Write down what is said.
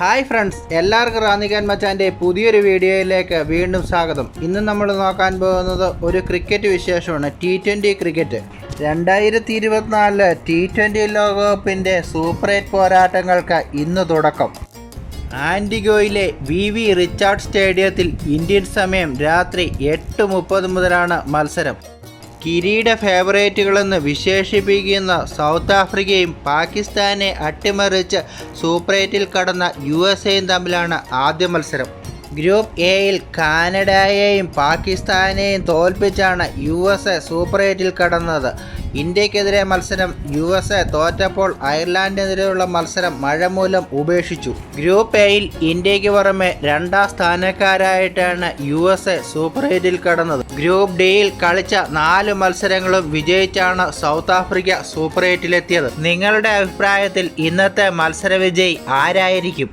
Hi friends എല്ലാവർക്കും റാന്നിക്കാൻ മച്ചാന്റെ പുതിയൊരു വീഡിയോയിലേക്ക് വീണ്ടും സ്വാഗതം. ഇന്ന് നമ്മൾ നോക്കാൻ പോകുന്നത് ഒരു ക്രിക്കറ്റ് വിശേഷമാണ് ടി ട്വന്റി ക്രിക്കറ്റ്. രണ്ടായിരത്തി ഇരുപത്തിനാലിൽ ടി ട്വന്റി ലോകകപ്പിന്റെ സൂപ്പർ എയ്റ്റ് പോരാട്ടങ്ങൾക്ക് ഇന്ന് തുടക്കം. ആന്റിഗോയിലെ വി വി റിച്ചാർഡ് സ്റ്റേഡിയത്തിൽ ഇന്ത്യൻ സമയം രാത്രി എട്ട് മുപ്പത് മുതലാണ് മത്സരം. കിരീട ഫേവറേറ്റുകളെന്ന് വിശേഷിപ്പിക്കുന്ന സൗത്ത് ആഫ്രിക്കയും പാകിസ്ഥാനെ അട്ടിമറിച്ച് സൂപ്പർ കടന്ന യു എസ് എയും തമ്മിലാണ് ആദ്യ മത്സരം. ഗ്രൂപ്പ് എയിൽ കാനഡയെയും പാകിസ്ഥാനെയും തോൽപ്പിച്ചാണ് യു എസ് എ സൂപ്പർ എയ്റ്റിൽ കടന്നത്. ഇന്ത്യക്കെതിരെ മത്സരം യു എസ് എ തോറ്റപ്പോൾ അയർലാൻഡിനെതിരെയുള്ള മത്സരം മഴ മൂലം ഉപേക്ഷിച്ചു. ഗ്രൂപ്പ് എയിൽ ഇന്ത്യയ്ക്ക് പുറമെ രണ്ടാം സ്ഥാനക്കാരായിട്ടാണ് യു എസ് എ സൂപ്പർ എയ്റ്റിൽ കടന്നത്. ഗ്രൂപ്പ് ഡിയിൽ കളിച്ച നാല് മത്സരങ്ങളും വിജയിച്ചാണ് സൗത്ത് ആഫ്രിക്ക സൂപ്പർ എയ്റ്റിലെത്തിയത്. നിങ്ങളുടെ അഭിപ്രായത്തിൽ ഇന്നത്തെ മത്സര വിജയി ആരായിരിക്കും?